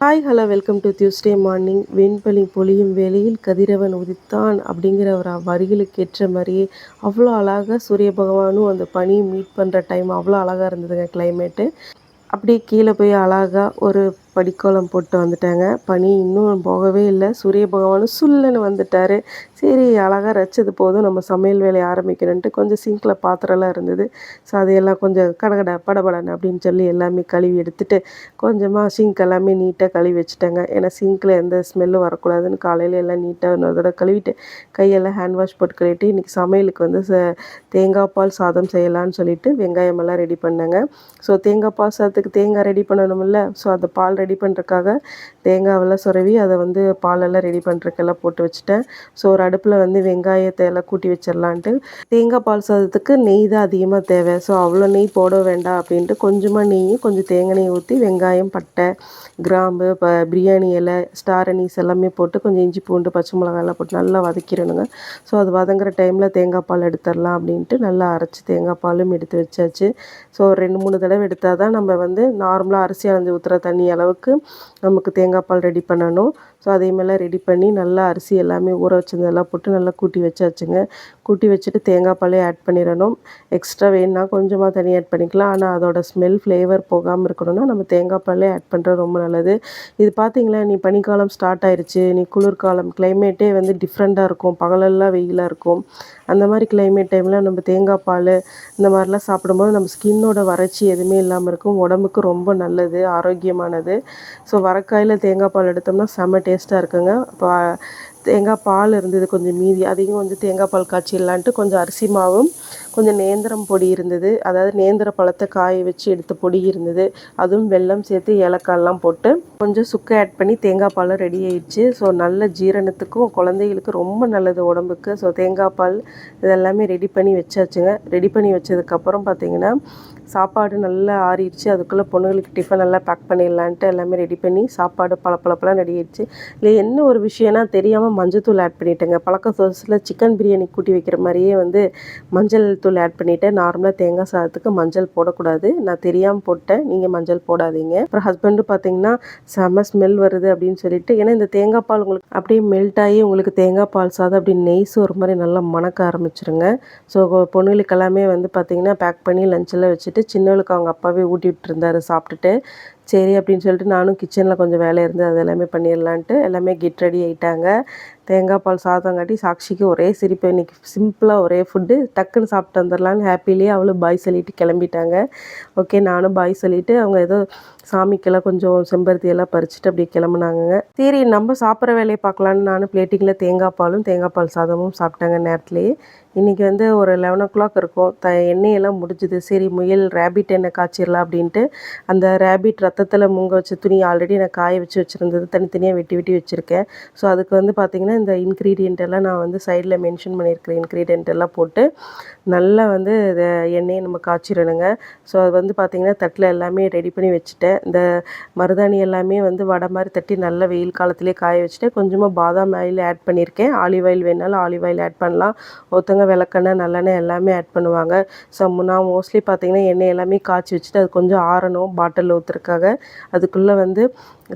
Hi hello welcome to Tuesday morning வெண்பனி பொழியும் வேலையில் கதிரவன் உதித்தான் அப்படிங்கிற ஒரு வரிகளுக்கு ஏற்ற மாதிரியே அவ்வளோ அழகாக சூரிய பகவானும் அந்த பனியும் மீட் பண்ணுற டைம் அவ்வளோ அழகாக இருந்ததுங்க கிளைமேட்டு அப்படியே கீழே போய் அழகாக ஒரு படிக்கோலம் போட்டு வந்துட்டாங்க. பனி இன்னும் போகவே இல்லை. சூரிய பகவானும் சுல்லுன்னு வந்துட்டார். சரி அழகாக ரச்சது போதும். நம்ம சமையல் வேலையை ஆரம்பிக்கணுன்ட்டு கொஞ்சம் சிங்கில் பாத்திரம்லாம் இருந்தது. ஸோ அதையெல்லாம் கொஞ்சம் கடகட படபடன்னு அப்படின்னு சொல்லி எல்லாமே கழுவி எடுத்துட்டு கொஞ்சமாக சிங்க் எல்லாமே நீட்டாக கழுவி வச்சுட்டாங்க. ஏன்னா சிங்கில் எந்த ஸ்மெல்லும் வரக்கூடாதுன்னு காலையில் எல்லாம் நீட்டாக இன்னொரு தடவை கழுவிட்டு கையெல்லாம் ஹேண்ட் வாஷ் போட்டு கழுவிட்டு இன்றைக்கி சமையலுக்கு வந்து ச தேங்காய் பால் சாதம் செய்யலான்னு சொல்லிட்டு வெங்காயமெல்லாம் ரெடி பண்ணேங்க. ஸோ தேங்காய் பால் சாதத்துக்கு தேங்காய் ரெடி பண்ணணும்ல? ஸோ அந்த பால் ரெடி ரெடி பண்ணுறதுக்காக தேங்காவெல்லாம் சுரவி அதை வந்து பாலெல்லாம் ரெடி பண்ணுறதுக்கெல்லாம் போட்டு வச்சுட்டேன். ஸோ ஒரு அடுப்பில் வந்து வெங்காயத்தை எல்லாம் கூட்டி வச்சிடலான்ட்டு தேங்காய் பால் சாதத்துக்கு நெய் தான் அதிகமாக தேவை. ஸோ அவ்வளோ நெய் போட வேண்டாம் அப்படின்ட்டு கொஞ்சமாக நெய் கொஞ்சம் தேங்காய் நெய் ஊற்றி வெங்காயம் பட்டை கிராம்பு ப பிரியாணி இலை ஸ்டார் அனீஸ் எல்லாமே போட்டு கொஞ்சம் இஞ்சி பூண்டு பச்சை மிளகாயெல்லாம் போட்டு நல்லா வதக்கிடணுங்க. ஸோ அது வதங்குற டைமில் தேங்காய் பால் எடுத்துடலாம் அப்படின்ட்டு நல்லா அரைச்சி தேங்காய் பாலும் எடுத்து வச்சாச்சு. ஸோ ரெண்டு மூணு தடவை எடுத்தால் தான் நம்ம வந்து நார்மலாக அரிசி அரைஞ்சி ஊற்றுற தண்ணி அளவுக்கு நமக்கு தேங்காய் பால் ரெடி பண்ணணும். ஸோ அதே மாதிரிலாம் ரெடி பண்ணி நல்லா அரிசி எல்லாமே ஊற வச்சதெல்லாம் போட்டு நல்லா கூட்டி வச்சாச்சுங்க. கூட்டி வச்சுட்டு தேங்காய் பாலே ஆட் பண்ணிடணும். எக்ஸ்ட்ரா வேணுன்னா கொஞ்சமாக தண்ணி ஆட் பண்ணிக்கலாம். ஆனால் அதோட ஸ்மெல் ஃப்ளேவர் போகாமல் இருக்கணும்னா நம்ம தேங்காய் பாலே ஆட் பண்ணுறது ரொம்ப நல்லது. இது பார்த்திங்களா நீ பனிக்காலம் ஸ்டார்ட் ஆயிடுச்சு நீ குளிர்காலம் கிளைமேட்டே வந்து டிஃப்ரெண்ட்டாக இருக்கும். பகலெல்லாம் வெயிலாக இருக்கும். அந்த மாதிரி கிளைமேட் டைமில் நம்ம தேங்காய் பால் இந்த மாதிரிலாம் சாப்பிடும்போது நம்ம ஸ்கின்னோட வறட்சி எதுவுமே இல்லாமல் இருக்கும். உடம்புக்கு ரொம்ப நல்லது ஆரோக்கியமானது. ஸோ வரக்காயில் தேங்காய் பால் எடுத்தோம்னா செம்ம டேஸ்ட்டாக இருக்குங்க. இப்போ தேங்காய் பால் இருந்தது கொஞ்சம் மீதி. அதையும் வந்து தேங்காய் பால் காய்ச்சிடலான்ட்டு கொஞ்சம் அரிசி மாவும் கொஞ்சம் நேந்திரம் பொடி இருந்தது. அதாவது நேந்திர பழத்தை காய வச்சு எடுத்த பொடி இருந்தது. அதுவும் வெல்லம் சேர்த்து ஏலக்காயெல்லாம் போட்டு கொஞ்சம் சுக்கு ஆட் பண்ணி தேங்காய் பாலும் ரெடி ஆயிடுச்சு. ஸோ நல்ல ஜீரணத்துக்கும் குழந்தைகளுக்கு ரொம்ப நல்லது உடம்புக்கு. ஸோ தேங்காய் பால் இதெல்லாமே ரெடி பண்ணி வச்சாச்சுங்க. ரெடி பண்ணி வச்சதுக்கப்புறம் பார்த்திங்கன்னா சாப்பாடு நல்லா ஆறிடுச்சு. அதுக்குள்ளே பொண்ணுங்களுக்கு டிஃபன் எல்லாம் பேக் பண்ணிடலான்ட்டு எல்லாமே ரெடி பண்ணி சாப்பாடு பளபளப்பெல்லாம் ரெடி ஆயிடுச்சு. இல்லை என்ன ஒரு விஷயம்னா தெரியாமல் மஞ்சள் ஆட் பண்ணிட்டேங்க. பழக்க சோஸில் சிக்கன் பிரியாணி கூட்டி வைக்கிற மாதிரியே வந்து மஞ்சள் தூள் ஆட் பண்ணிவிட்டேன் நார்மலாக தேங்காய் சாதத்துக்கு மஞ்சள் போடக்கூடாது. நான் தெரியாமல் போட்டேன். நீங்கள் மஞ்சள் போடாதீங்க. அப்புறம் ஹஸ்பண்டு பார்த்தீங்கன்னா செம்ம ஸ்மெல் வருது அப்படின்னு சொல்லிட்டு ஏன்னா இந்த தேங்காய் பால் உங்களுக்கு அப்படியே மெல்ட் ஆகி உங்களுக்கு தேங்காய் பால் சாதம் அப்படி நெய்ஸ் ஒரு மாதிரி நல்லா மணக்க ஆரம்பிச்சிருங்க. ஸோ பொண்ணுகளுக்கு எல்லாமே வந்து பார்த்திங்கன்னா பேக் பண்ணி லஞ்செல்லாம் வச்சுட்டு சின்னவளுக்கு அவங்க அப்பாவே ஊட்டி விட்டுருந்தாரு சாப்பிட்டுட்டு. சரி அப்படின்னு சொல்லிட்டு நானும் கிச்சனில் கொஞ்சம் வேலை இருந்து அது எல்லாமே பண்ணிடலான்ட்டு எல்லாமே கெட் ரெடி ஆகிட்டாங்க தேங்காய் பால் சாதம் காட்டி சாக்ஷிக்கு ஒரே சிரிப்பு. இன்றைக்கி சிம்பிளாக ஒரே ஃபுட்டு டக்குன்னு சாப்பிட்டு வந்துடலான்னு ஹாப்பிலேயே அவளும் பாய் சொல்லிட்டு கிளம்பிட்டாங்க. ஓகே நானும் பாய் சொல்லிவிட்டு அவங்க ஏதோ சாமிக்கெல்லாம் கொஞ்சம் செம்பருத்தி எல்லாம் பறிச்சுட்டு அப்படியே கிளம்புனாங்க சரி நம்ம சாப்பிட்ற வேலையை பார்க்கலான்னு நானும் பிளேட்டிங்கில் தேங்காய் பாலும் தேங்காய் பால் சாதமும் சாப்பிட்டாங்க நேரத்துலேயே. இன்றைக்கி வந்து ஒரு லெவன் ஓ கிளாக் இருக்கும். த எண்ணெயெல்லாம் முடிஞ்சுது. சரி முயல் ரேபிட் எண்ணெய் காய்ச்சிடலாம் அப்படின்ட்டு அந்த ரேபிட் ரத்தத்தில் முங்க வச்ச துணி ஆல்ரெடி நான் காய வச்சு வச்சுருந்தது. தனித்தனியாக வெட்டி வெட்டி வச்சுருக்கேன். ஸோ அதுக்கு வந்து பார்த்திங்கன்னா இந்த இன்க்ரீடியண்ட் எல்லாம் நான் வந்து சைடில் மென்ஷன் பண்ணியிருக்கிற இன்க்ரீடியண்ட் எல்லாம் போட்டு நல்லா வந்து இதை எண்ணெயை நம்ம காய்ச்சிடணுங்க. ஸோ அது வந்து பார்த்திங்கன்னா தட்டில் எல்லாமே ரெடி பண்ணி வச்சுட்டேன். இந்த மருதாணி எல்லாமே வந்து வடை மாதிரி தட்டி நல்ல வெயில் காலத்துலேயே காய வச்சுட்டு கொஞ்சமாக பாதாம் ஆயில் ஆட் பண்ணியிருக்கேன். ஆலிவ் ஆயில் வேணாலும் ஆலிவ் ஆயில் ஆட் பண்ணலாம். பசங்க விளக்கெண்ணெய் நல்லெண்ணெய் எல்லாமே ஆட் பண்ணுவாங்க. ஸோ நான் மோஸ்ட்லி பார்த்திங்கன்னா எண்ணெய் எல்லாமே காய்ச்சி வச்சுட்டு அது கொஞ்சம் ஆறணும் பாட்டிலில் ஊற்றுறதுக்காக அதுக்குள்ளே வந்து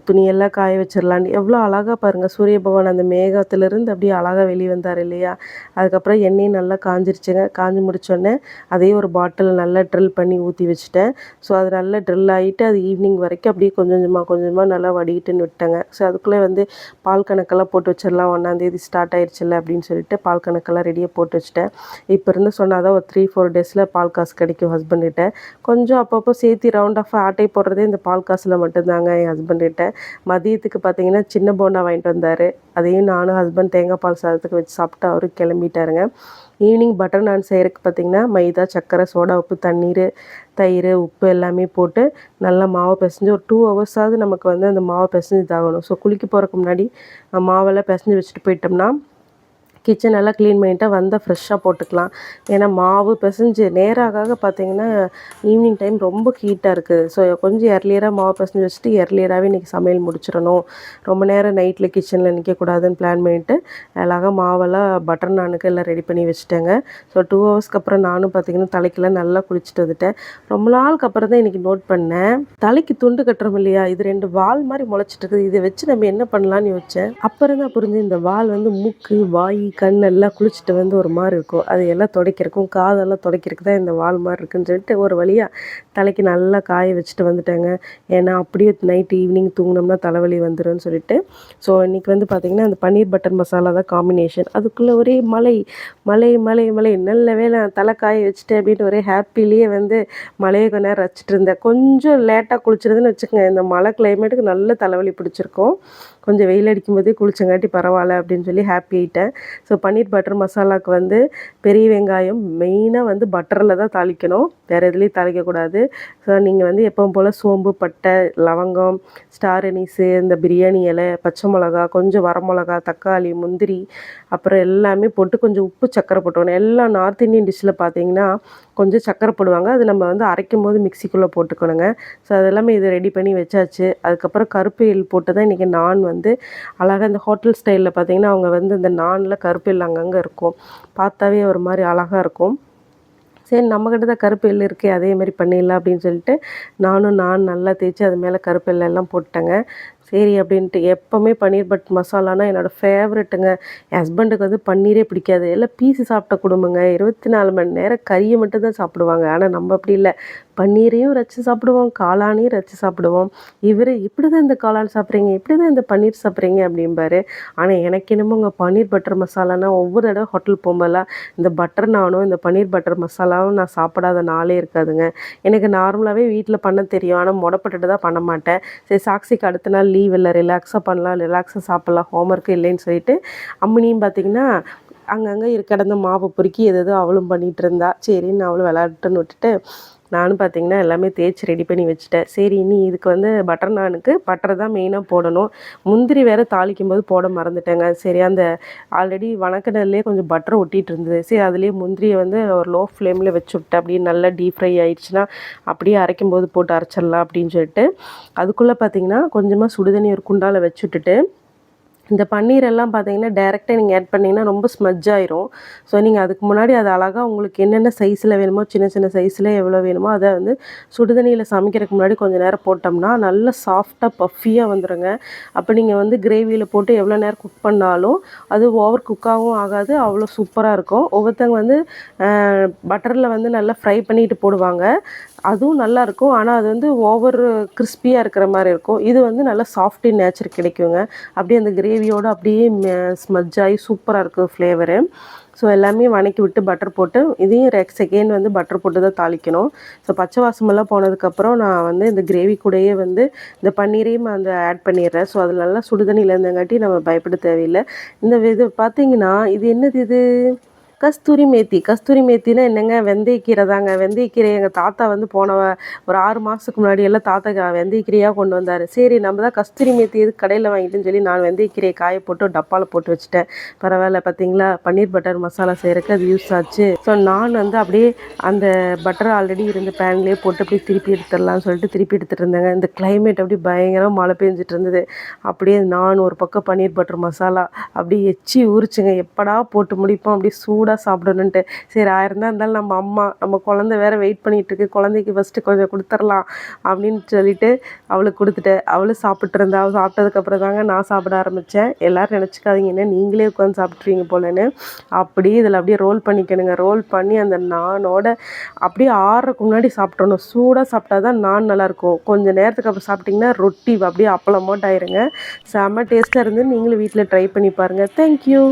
துணியெல்லாம் காய வச்சிடலான்னு எவ்வளோ அழகாக பாருங்கள் சூரிய பகவான் அந்த மேகத்துலேருந்து அப்படியே அழகாக வெளியே வந்தார் இல்லையா? அதுக்கப்புறம் எண்ணெயும் நல்லா காஞ்சிருச்சுங்க. காஞ்சி முடித்தோடனே அதே ஒரு பாட்டில் நல்லா ட்ரில் பண்ணி ஊற்றி வச்சுட்டேன். ஸோ அது நல்லா ட்ரில் ஆகிட்டு அது ஈவினிங் வரைக்கும் அப்படியே கொஞ்சம் கொஞ்சமாக கொஞ்சமாக நல்லா வடிகிட்டுன்னு விட்டேங்க. ஸோ அதுக்குள்ளே வந்து பால் கணக்கெல்லாம் போட்டு வச்சிடலாம் ஒன்றாந்தேதி ஸ்டார்ட் ஆயிடுச்சுல்ல அப்படின்னு சொல்லிட்டு பால் கணக்கெல்லாம் ரெடியாக போட்டு வச்சுட்டேன். இப்போ இருந்து சொன்னால் தான் ஒரு த்ரீ ஃபோர் டேஸில் பால் காசு கிடைக்கும் ஹஸ்பண்ட்கிட்ட கொஞ்சம் அப்பப்போ சேர்த்து ரவுண்ட் ஆஃப் ஆட்டை போடுறதே இந்த பால் காசில் மட்டும்தாங்க என் ஹஸ்பண்ட்கிட்ட மதியத்துக்கு பார்த்தீங்கன்னா சின்ன போண்டா வாங்கிட்டு வந்தார். அதையும் நானும் ஹஸ்பண்ட் தேங்காய் பால் சாதத்துக்கு வச்சு சாப்பிட்டு அவரும் கிளம்பிட்டாருங்க. ஈவினிங் பட்டர் நான் செய்கிறதுக்கு பார்த்திங்கன்னா மைதா சர்க்கரை சோடா உப்பு தண்ணீர் தயிர் உப்பு எல்லாமே போட்டு நல்லா மாவை பிசைஞ்சு ஒரு டூ ஹவர்ஸாவது நமக்கு வந்து அந்த மாவை பிசைஞ்சு இதாகணும். ஸோ குளிக்க போகிறதுக்கு முன்னாடி மாவெல்லாம் பிசைஞ்சு வச்சுட்டு போயிட்டோம்னா கிச்சன் எல்லாம் க்ளீன் பண்ணிவிட்டு வந்தால் ஃப்ரெஷ்ஷாக போட்டுக்கலாம். ஏன்னா மாவு பிசைஞ்சு நேராக ஆக பார்த்தீங்கன்னா ஈவினிங் டைம் ரொம்ப ஹீட்டாக இருக்குது ஸோ கொஞ்சம் எர்லியராக மாவு பிசைஞ்சு வச்சுட்டு எர்லியராகவே இன்றைக்கி சமையல் முடிச்சிடணும். ரொம்ப நேரம் நைட்டில் கிச்சனில் நிற்கக்கூடாதுன்னு பிளான் பண்ணிவிட்டு அழகாக மாவெல்லாம் பட்டர் நானுக்கு எல்லாம் ரெடி பண்ணி வச்சுட்டேங்க. ஸோ டூ ஹவர்ஸ்க்கு அப்புறம் நானும் பார்த்தீங்கன்னா தலைக்கெல்லாம் நல்லா குளிச்சுட்டு வந்துட்டேன். ரொம்ப நாளுக்கு அப்புறம் தான் இன்றைக்கி நோட் பண்ணேன். தலைக்கு துண்டு கட்டுறோம் இல்லையா? இது ரெண்டு வால் மாதிரி முளைச்சிட்டு இருக்குது. இதை வச்சு நம்ம என்ன பண்ணலான்னு யோசிச்சேன். அப்புறம் தான் புரிஞ்சு இந்த வால் வந்து மூக்கு வாய் கண் எல்லாம் குளிச்சுட்டு வந்து ஒரு மாதிரி இருக்கும். அது எல்லாம் துடைக்கிறக்கும் காதெல்லாம் துடைக்கிறதுக்கு தான் இந்த வால் மாதிரி இருக்குன்னு சொல்லிட்டு ஒரு வழியாக தலைக்கு நல்லா காய வச்சுட்டு வந்துட்டேங்க. ஏன்னா அப்படியே நைட் ஈவினிங் தூங்கினோம்னா தலைவலி வந்துடும்னு சொல்லிட்டு. ஸோ இன்றைக்கி வந்து பார்த்திங்கன்னா அந்த பன்னீர் பட்டர் மசாலா தான் காம்பினேஷன் அதுக்குள்ளே ஒரே மலை மலை மலை மலை நல்ல வேலை தலை காய வச்சுட்டு அப்படின்ட்டு ஒரே ஹாப்பிலேயே வந்து மலையை கொஞ்ச நேரம் ரசிச்சிட்டு இருந்தேன். கொஞ்சம் லேட்டாக குளிச்சிருதுன்னு வச்சுக்கோங்க. இந்த மழை கிளைமேட்டுக்கு நல்ல தலைவலி பிடிச்சிருக்கும். கொஞ்சம் வெயில் அடிக்கும் போதே குளிச்சங்காட்டி பரவாயில்ல அப்படின்னு சொல்லி ஹாப்பி ஆகிட்டேன் ஸோ பன்னீர் பட்டர் மசாலாவுக்கு வந்து பெரிய வெங்காயம் மெயினாக வந்து பட்டரில் தான் தாளிக்கணும். வேறு எதுலேயும் தாளிக்கக்கூடாது. ஸோ நீங்கள் வந்து எப்பவும் போல் சோம்பு பட்டை லவங்கம் ஸ்டார் அனீஸு இந்த பிரியாணி இலை பச்சை மிளகா கொஞ்சம் வரமிளகா தக்காளி முந்திரி அப்புறம் எல்லாமே போட்டு கொஞ்சம் உப்பு சக்கரை போட்டுக்கணும். எல்லா நார்த் இந்தியன் டிஷ்ஷில் பார்த்தீங்கன்னா கொஞ்சம் சக்கரை போடுவாங்க. அது நம்ம வந்து அரைக்கும் போது மிக்சிக்குள்ளே போட்டுக்கணுங்க. ஸோ அதெல்லாமே இது ரெடி பண்ணி வச்சாச்சு. அதுக்கப்புறம் கருப்பு எள் போட்டு தான் இன்றைக்கி நான் வந்து அழகாக இந்த ஹோட்டல் ஸ்டைலில் பார்த்திங்கன்னா அவங்க வந்து இந்த நானில் கருப்பு எள் அங்கங்கே இருக்கும். பார்த்தாவே ஒரு மாதிரி அழகாக இருக்கும். சரி நம்மக்கிட்ட தான் கருப்பு எள் இருக்கே அதே மாதிரி பண்ணிடலாம் அப்படின்னு சொல்லிட்டு நானும் நான் நல்லா தேய்ச்சி அது மேலே கருப்பு எல்லாம் போட்டேங்க சரி அப்படின்ட்டு எப்போவுமே பன்னீர் பட் மசாலானா என்னோடய ஃபேவரெட்டுங்க என் ஹஸ்பண்டுக்கு வந்து பன்னீரே பிடிக்காது. எல்லாம் பீஸு சாப்பிட்ட குடும்பங்க. இருபத்தி நாலு மணி நேரம் கறியை மட்டும் தான் சாப்பிடுவாங்க. ஆனால் நம்ம அப்படி இல்லை. பன்னீரையும் ரச்சு சாப்பிடுவோம். காளானையும் ரச்சு சாப்பிடுவோம். இவர் இப்படி தான் இந்த காளான் சாப்பிட்றீங்க? இப்படி தான் இந்த பன்னீர் சாப்பிட்றீங்க? அப்படிம்பாரு. ஆனால் எனக்கு என்னமோ உங்கள் பன்னீர் பட்டர் மசாலானா ஒவ்வொரு தடவை ஹோட்டல் போகும்போதெல்லாம் இந்த பட்டர் நானும் இந்த பன்னீர் பட்டர் மசாலாவும் நான் சாப்பிடாத நாளே இருக்காதுங்க. எனக்கு நார்மலாகவே வீட்டில் பண்ண தெரியும். ஆனால் முடப்பட்டுட்டு தான் பண்ண மாட்டேன். சரி சாக்ஸிக்கு அடுத்த நாள் லீவ் இல்லை ரிலாக்ஸாக பண்ணலாம் ரிலாக்ஸாக சாப்பிட்லாம் ஹோம் ஒர்க்கு இல்லைன்னு சொல்லிட்டு அம்மினியும் பார்த்திங்கன்னா அங்கங்கே கிடந்த மாவை பொறுக்கி எதோ அவளும் பண்ணிகிட்டு இருந்தா சரின்னு அவளும் விளாட்டுன்னு விட்டுட்டு நானும் பார்த்தீங்கன்னா எல்லாமே தேய்ச்சி ரெடி பண்ணி வச்சுட்டேன். சரி இனி இதுக்கு வந்து பட்டர் நானுக்கு பட்டர் தான் மெயினாக போடணும். முந்திரி வேறு தாளிக்கும் போது போட மறந்துட்டேங்க. சரி அந்த ஆல்ரெடி வணக்கடல்லே கொஞ்சம் பட்டர் ஒட்டிகிட்டு இருந்தது சரி அதுலேயே முந்திரியை வந்து ஒரு லோ ஃப்ளேமில் வச்சு விட்டு அப்படியே நல்லா டீப் ஃப்ரை ஆயிடுச்சுன்னா அப்படியே அரைக்கும் போது போட்டு அரைச்சிடலாம் அப்படின்னு சொல்லிட்டு அதுக்குள்ளே பார்த்தீங்கன்னா கொஞ்சமாக சுடுதண்ணி ஒரு குண்டாவில் வச்சு விட்டுட்டு இந்த பன்னீரெல்லாம் பார்த்தீங்கன்னா டைரெக்டாக நீங்கள் ஆட் பண்ணிங்கன்னா ரொம்ப ஸ்மஜ் ஆயிரும். ஸோ நீங்கள் அதுக்கு முன்னாடி அது அழகாக உங்களுக்கு என்னென்ன சைஸில் வேணுமோ சின்ன சின்ன சைஸில் எவ்வளோ வேணுமோ அதை வந்து சுடுதண்ணியில் சமைக்கிறதுக்கு முன்னாடி கொஞ்சம் நேரம் போட்டோம்னா நல்ல சாஃப்டாக பஃபியாக வந்துடுங்க அப்போ நீங்கள் வந்து கிரேவியில் போட்டு எவ்வளோ நேரம் குக் பண்ணாலும் அது ஓவர் குக்காகவும் ஆகாது அவ்வளோ சூப்பராக இருக்கும். ஒவ்வொருத்தங்க வந்து பட்டரில் வந்து நல்லா ஃப்ரை பண்ணிட்டு போடுவாங்க. அதுவும் நல்லாயிருக்கும் ஆனால் அது வந்து ஓவர் கிறிஸ்பியாக இருக்கிற மாதிரி இருக்கும். இது வந்து நல்லா சாஃப்டி நேச்சர் கிடைக்குங்க. அப்படியே அந்த கிரேவியோடு அப்படியே ஸ்மஜ் ஆகி சூப்பராக இருக்கும் ஃப்ளேவரு ஸோ எல்லாமே வணக்கி விட்டு பட்டர் போட்டு இதையும் ரெக் செகண்ட் வந்து பட்டர் போட்டு தான் தாளிக்கணும். ஸோ பச்சை வாசமெல்லாம் போனதுக்கப்புறம் நான் வந்து இந்த கிரேவி கூடயே வந்து இந்த பன்னீரையும் அந்த ஆட் பண்ணிடுறேன். ஸோ அது நல்லா சுடுதண்ணியில் இருந்தங்காட்டி நம்ம பயப்பட தேவையில்லை. இந்த இது பார்த்தீங்கன்னா இது என்னது இது? கஸ்தூரி மேத்தி. கஸ்தூரி மேத்தினா என்னங்க? வெந்தயக்கீரை தாங்க. வெந்தயக்கீரை எங்கள் தாத்தா வந்து போன ஒரு ஆறு மாதத்துக்கு முன்னாடி எல்லாம் தாத்தா வெந்தயக்கீரையாக கொண்டு வந்தார். சரி நம்ம தான் கஸ்தூரி மேத்தி எது கடையில் வாங்கிட்டுன்னு சொல்லி நான் வெந்தயக்கீரையை காய போட்டு டப்பாவில் போட்டு வச்சுட்டேன். பரவாயில்ல பார்த்தீங்களா பன்னீர் பட்டர் மசாலா செய்கிறக்கு அது யூஸ் ஆச்சு. ஸோ நான் வந்து அப்படியே அந்த பட்டர் ஆல்ரெடி இருந்த பேன்லேயே போட்டு அப்படியே திருப்பி எடுத்துடலாம்னு சொல்லிட்டு திருப்பி எடுத்துகிட்டு இருந்தேங்க. இந்த கிளைமேட் அப்படியே பயங்கரமாக மழை பெஞ்சிட்டு இருந்தது. அப்படியே நான் ஒரு பக்கம் பன்னீர் பட்டர் மசாலா அப்படியே எச்சி ஊறிச்சுங்க. எப்படா போட்டு முடிப்போம்? அப்படியே சூடாக தான் சாப்பிடணுன்ட்டு சரி ஆயிரம் தான் இருந்தாலும் நம்ம அம்மா நம்ம குழந்த வேறு வெயிட் பண்ணிகிட்ருக்கு. குழந்தைக்கு ஃபஸ்ட்டு கொஞ்சம் கொடுத்துர்லாம் அப்படின்னு சொல்லிட்டு அவளுக்கு கொடுத்துட்டு அவளும் சாப்பிட்ருந்தா அவள் சாப்பிட்டதுக்கப்புறம் தாங்க நான் சாப்பிட ஆரம்பித்தேன் எல்லோரும் நினச்சிக்காதீங்க என்ன நீங்களே உட்காந்து சாப்பிட்ருவீங்க போலன்னு. அப்படியே இதில் அப்படியே ரோல் பண்ணிக்கணுங்க. ரோல் பண்ணி அந்த நானோட அப்படியே ஆறுறதுக்கு முன்னாடி சாப்பிட்றணும் சூடாக சாப்பிட்டா தான் நான் நல்லாயிருக்கும். கொஞ்சம் நேரத்துக்கு அப்புறம் சாப்பிட்டிங்கன்னா ரொட்டி அப்படியே அப்பளமோட் ஆயிருங்க. செம்ம டேஸ்ட்டாக இருந்து நீங்களும் வீட்டில் ட்ரை பண்ணி பாருங்கள் தேங்க்யூ